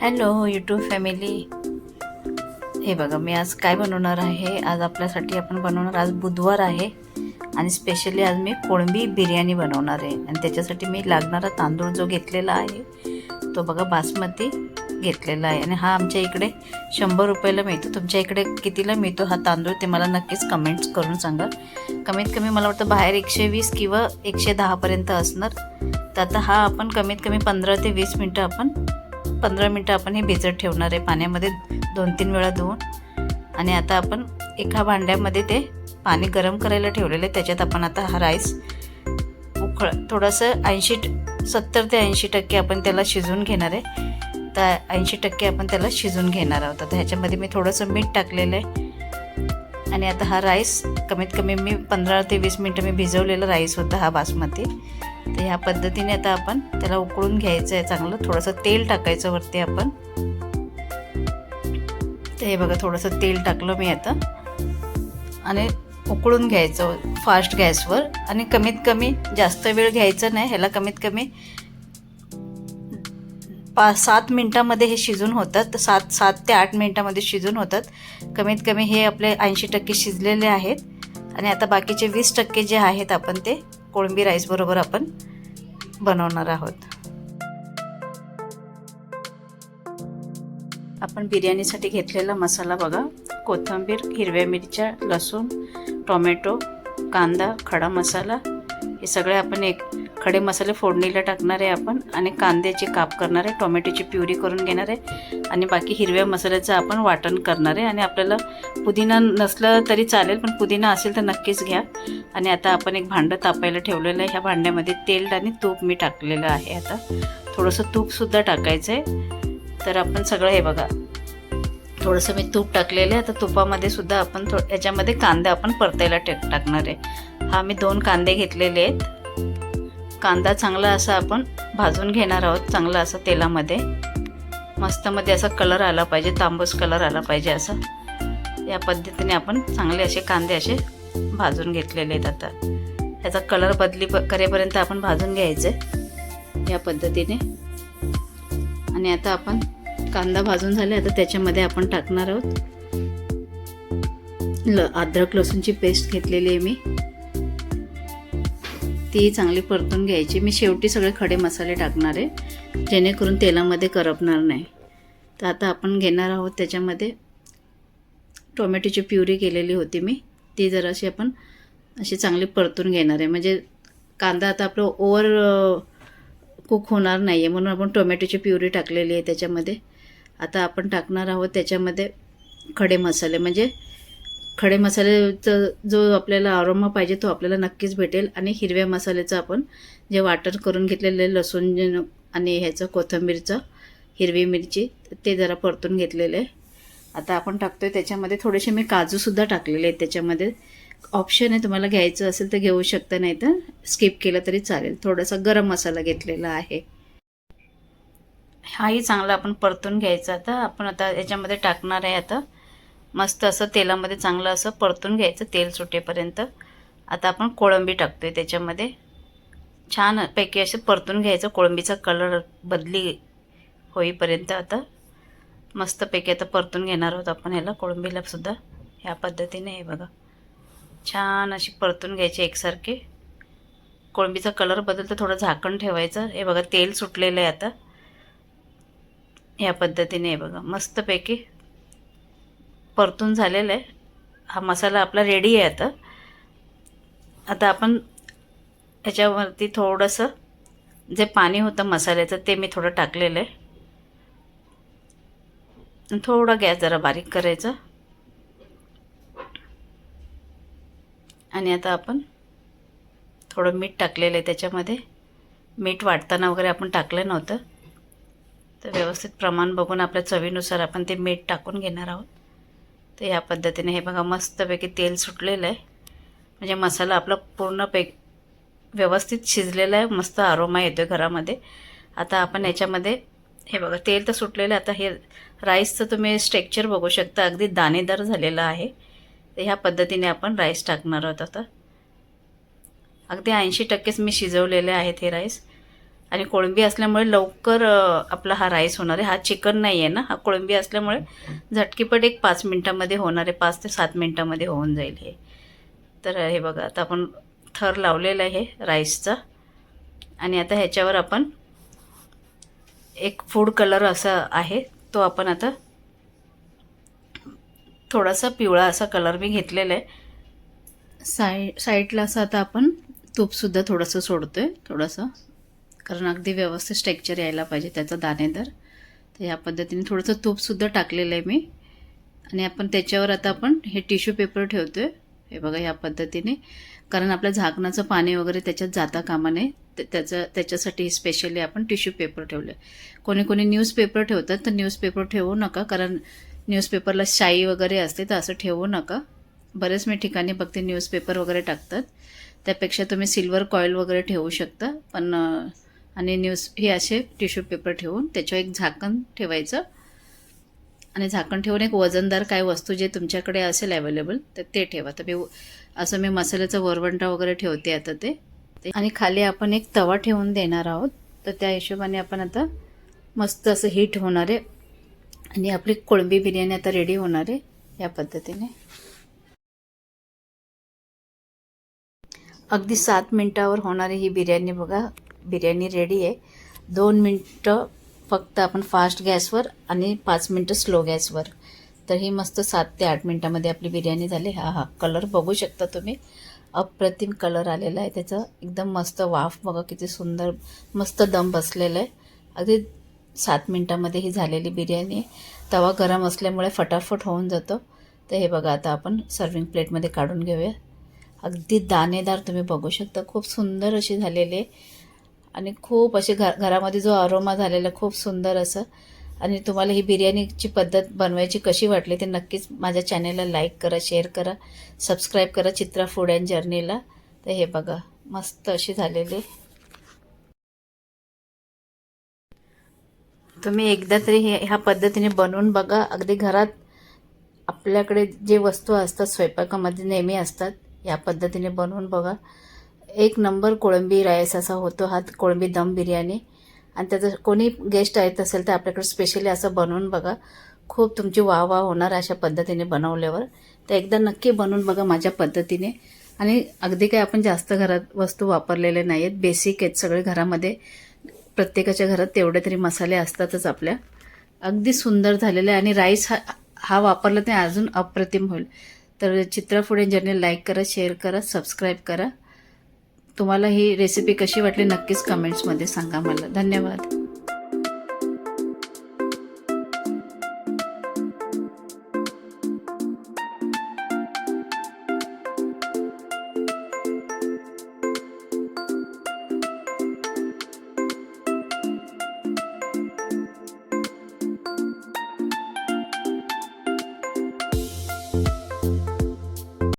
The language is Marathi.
हॅलो यूट्यूब फॅमिली हे बघा मी आज काय बनवणार आहे? आज आपल्यासाठी आपण बनवणार आज बुधवार आहे. आणि स्पेशली आज मी कोळंबी बिर्याणी बनवणार आहे. आणि त्याच्यासाठी मी लागणारा तांदूळ जो घेतलेला आहे तो बघा बासमती घेतलेला आहे. आणि हा आमच्या इकडे शंभर रुपयाला मिळतो. तुमच्या इकडे कितीला मिळतो हा तांदूळ ते मला नक्कीच कमेंट्स करून सांगा. कमीत कमी मला वाटतं बाहेर एकशे वीस किंवा एकशे दहापर्यंत असणार. तर आता हा आपण कमीत कमी पंधरा ते वीस मिनटं आपण पंधरा मिनटं आपण हे भिजत ठेवणार आहे पाण्यामध्ये दोन तीन वेळा धुवून. आणि आता आपण एका भांड्यामध्ये ते पाणी गरम करायला ठेवलेलं आहे. त्याच्यात आपण आता हा राईस उकळ थोडंसं ऐंशी सत्तर ते ऐंशी टक्के आपण त्याला शिजवून घेणार आहे. तर ऐंशी टक्के आपण त्याला शिजून घेणार आहोत. आता ह्याच्यामध्ये मी थोडंसं मीठ टाकलेलं आहे. आणि आता हा राईस कमीत कमी मी पंधरा ते वीस मिनटं मी भिजवलेला राईस होता हा बासमती. तर ह्या पद्धतीने आता आपण त्याला उकळून घ्यायचं आहे चांगलं. थोडंसं तेल टाकायचं वरती आपण. तर हे बघा थोडंसं तेल टाकलं मी आता. आणि उकळून घ्यायचं फास्ट गॅसवर. आणि कमीत कमी जास्त वेळ घ्यायचं नाही ह्याला कमीत कमी पाच सात मिनटामध्ये हे शिजून होतात. तर सात सात ते आठ मिनटामध्ये शिजून होतात. कमीत कमी हे आपले ऐंशी टक्के शिजलेले आहेत. आणि आता बाकीचे वीस टक्के जे आहेत आपण ते कोळंबी राईसबरोबर आपण बनवणार आहोत. आपण बिर्याणीसाठी घेतलेला मसाला बघा. कोथिंबीर हिरव्या मिरच्या लसूण टोमॅटो कांदा खडा मसाला. हे सगळे आपण एक खडे मसाले फोडणीला टाकणार आहे आपण आणि कांद्याचे काप करणार आहे. टोमॅटोची प्युरी करून घेणार आहे. आणि बाकी हिरव्या मसाल्याचं आपण वाटण करणार आहे. आणि आपल्याला पुदिना नसलं तरी चालेल पण पुदिना असेल तर नक्कीच घ्या. आणि आता आपण एक भांडं तापायला ठेवलेलं आहे. ह्या भांड्यामध्ये तेल आणि तूप मी टाकलेलं आहे आता. थोडंसं तूपसुद्धा टाकायचं आहे. तर आपण सगळं हे बघा थोडंसं मी तूप टाकलेलं आहे. आता तुपामध्ये सुद्धा आपण थो याच्यामध्ये कांदा आपण परतायला टाक टाकणार आहे. हा मी दोन कांदे घेतलेले आहेत. कांदा चांगला असा आपण भाजून घेणार आहोत चांगला असा तेलामध्ये. मस्तमध्ये असा कलर आला पाहिजे तांबूस कलर आला पाहिजे असा. या पद्धतीने आपण चांगले असे कांदे असे भाजून घेतलेले आहेत आता. त्याचा कलर बदली प करेपर्यंत आपण भाजून घ्यायचे या पद्धतीने. आणि आता आपण कांदा भाजून झाले आता त्याच्यामध्ये आपण टाकणार आहोत. ल अद्रक लसूणची पेस्ट घेतलेली आहे मी. ती चांगली परतून घ्यायची. मी शेवटी सगळे खडे मसाले टाकणार आहे जेणेकरून तेलामध्ये करपणार नाही. तर आता आपण घेणार आहोत त्याच्यामध्ये टोमॅटोची प्युरी केलेली होती मी. ती जराशी आपण अशी चांगली परतून घेणार आहे. म्हणजे कांदा आता आपलं ओवर कुक होणार नाही आहे म्हणून आपण टोमॅटोची प्युरी टाकलेली आहे त्याच्यामध्ये. आता आपण टाकणार आहोत त्याच्यामध्ये खडे मसाले. म्हणजे खडे मसाल्याचं जो आपल्याला आरोमा पाहिजे तो आपल्याला नक्कीच भेटेल. आणि हिरव्या मसाल्याचं आपण जे वाटण करून घेतलेले लसूण आणि ह्याचं कोथिंबीरचं हिरवी मिरची ते जरा परतून घेतलेलं आहे. आता आपण टाकतो आहे त्याच्यामध्ये थोडेसे मी काजूसुद्धा टाकलेले आहेत त्याच्यामध्ये. ऑप्शन आहे तुम्हाला घ्यायचं असेल तर घेऊ शकता नाही तर स्किप केलं तरी चालेल. थोडासा गरम मसाला घेतलेला आहे. हाही चांगला आपण परतून घ्यायचा. आता आपण आता याच्यामध्ये टाकणार आहे आता मस्त असं तेलामध्ये चांगलं असं परतून घ्यायचं तेल सुटेपर्यंत. आता आपण कोळंबी टाकतो आहे त्याच्यामध्ये छानपैकी असं परतून घ्यायचं कोळंबीचा कलर बदली होईपर्यंत आता. मस्तपैकी आता परतून घेणार आहोत आपण ह्याला कोळंबीलासुद्धा ह्या पद्धतीने हे बघा. छान अशी परतून घ्यायची एकसारखी. कोळंबीचा कलर बदलतं थोडं झाकण ठेवायचं. हे बघा तेल सुटलेलं आहे आता. ह्या पद्धतीने हे बघा मस्तपैकी परतून झालेलं आहे. हा मसाला आपला रेडी आहे आता. आता आपण याच्यावरती थोडंसं जे पाणी होतं मसाल्याचं ते मी थोडं टाकलेलं आहे. थोडा गॅस जरा बारीक करायचा. आणि आता आपण थोडं मीठ टाकलेलं आहे त्याच्यामध्ये. मीठ वाटताना वगैरे आपण टाकलं नव्हतं. तर व्यवस्थित प्रमाण बघून आपल्या चवीनुसार आपण ते मीठ टाकून घेणार आहोत. तर ह्या पद्धतीने हे बघा मस्तपैकी तेल सुटलेलं आहे. म्हणजे मसाला आपला पूर्ण पैक व्यवस्थित शिजलेला आहे. मस्त आरोमा येतो आहे घरामध्ये. आता आपण याच्यामध्ये हे बघा तेल तर सुटलेलं आहे. आता हे राईसचं तुम्ही स्ट्रेक्चर बघू शकता. अगदी दाणेदार झालेलं आहे. तर ह्या पद्धतीने आपण राईस टाकणार आहोत आता. अगदी ऐंशी टक्केच मी शिजवलेले आहेत हे राईस आणि कोळंबी असल्यामुळे लवकर आपला हा राईस होणार आहे. हा चिकन नाही आहे ना हा कोळंबी असल्यामुळे झटकीपट एक पाच मिनटामध्ये होणार आहे पाच ते सात मिनटामध्ये होऊन जाईल हे. तर हे बघा आता आपण थर लावलेला आहे राईसचा. आणि आता ह्याच्यावर आपण एक फूड कलर असा आहे तो आपण आता थोडासा पिवळा असा कलर मी घेतलेला आहे. साय साईडला असं आता आपण तूपसुद्धा थोडंसं सोडतो आहे थोडंसं. कारण अगदी व्यवस्थित स्ट्रेक्चर यायला पाहिजे त्याचा दाणेदार. तर या पद्धतीने थोडंसं तूपसुद्धा टाकलेलं आहे मी. आणि आपण त्याच्यावर आता आपण हे टिश्यू पेपर ठेवतो आहे हे बघा ह्या पद्धतीने. कारण आपल्या झाकणाचं पाणी वगैरे त्याच्यात जाता कामा नये. त्याचं त्याच्यासाठी स्पेशली आपण टिश्यू पेपर ठेवलं आहे कोणी कोणी न्यूजपेपर ठेवतात तर न्यूजपेपर ठेवू नका. कारण न्यूजपेपरला शाई वगैरे असते तर असं ठेवू नका. बरेच मी ठिकाणी बघते न्यूजपेपर वगैरे टाकतात. त्यापेक्षा तुम्ही सिल्वर कॉईल वगैरे ठेवू शकता. पण आणि न्यूज हे असे टिश्यू पेपर ठेवून त्याच्यावर एक झाकण ठेवायचं. आणि झाकण ठेवून एक वजनदार काय वस्तू जे तुमच्याकडे असेल अवेलेबल तर ते ठेवा. तर मी असं मी मसाल्याचा वरवंटा वगैरे ठेवते आता ते- आणि खाली आपण एक तवा ठेवून देणार आहोत. तर त्या हिशोबाने आपण आता मस्त असं हीट होणार आहे. आणि आपली कोळंबी बिर्याणी आता रेडी होणार आहे या पद्धतीने. अगदी सात मिनटावर होणारी ही बिर्याणी बघा. बिर्याणी रेडी आहे. दोन मिनटं फक्त आपण फास्ट गॅसवर आणि पाच मिनटं स्लो गॅसवर. तर ही मस्त सात ते आठ मिनटामध्ये आपली बिर्याणी झाली. हा हा. कलर बघू शकता तुम्ही. अप्रतिम कलर आलेला आहे. त्याचा एकदम मस्त वाफ बघा किती सुंदर मस्त दम बसलेला आहे. अगदी सात मिनटामध्ये ही झालेली बिर्याणी तवा गरम असल्यामुळे फटाफट होऊन जातो. तर हे बघा आता आपण सर्विंग प्लेटमध्ये काढून घेऊया. अगदी दाणेदार तुम्ही बघू शकता. खूप सुंदर अशी झालेली आहे. आणि खूप असे घर घरामध्ये जो अरोमा झालेला खूप सुंदर असं. आणि तुम्हाला ही बिर्याणीची पद्धत बनवायची कशी वाटली ते नक्कीच माझ्या चॅनेलला लाईक करा शेअर करा सबस्क्राईब करा चित्रा फूड अँड जर्नीला तर हे बघा मस्त अशी झालेली. तुम्ही एकदा तरी हे ह्या पद्धतीने बनवून बघा. अगदी घरात आपल्याकडे जे वस्तू असतात स्वयंपाकामध्ये नेहमी असतात या पद्धतीने बनवून बघा. एक नंबर कोळंबी राईस असा होतो हा कोळंबी दम बिर्याणी. आणि त्याचं कोणी गेस्ट येत असेल तर आपल्याकडे स्पेशली असं बनवून बघा. खूप तुमची वाह वाह होणार अशा पद्धतीने बनवल्यावर. तर एकदा नक्की बनवून बघा माझ्या पद्धतीने. आणि अगदी काय आपण जास्त घरात वस्तू वापरलेले नाही आहेत बेसिक आहेत सगळे घरामध्ये. प्रत्येकाच्या घरात तेवढे तरी मसाले असतातच आपल्या. अगदी सुंदर झालेले आहे. आणि राईस हा हा वापरला ते अजून अप्रतिम होईल. तर चित्रा फूड जर्नी लाईक करा शेअर करा सबस्क्राईब करा. तुम्हाला ही रेसिपी कशी वाटली नक्कीच कमेंट्समध्ये सांगा मला. धन्यवाद.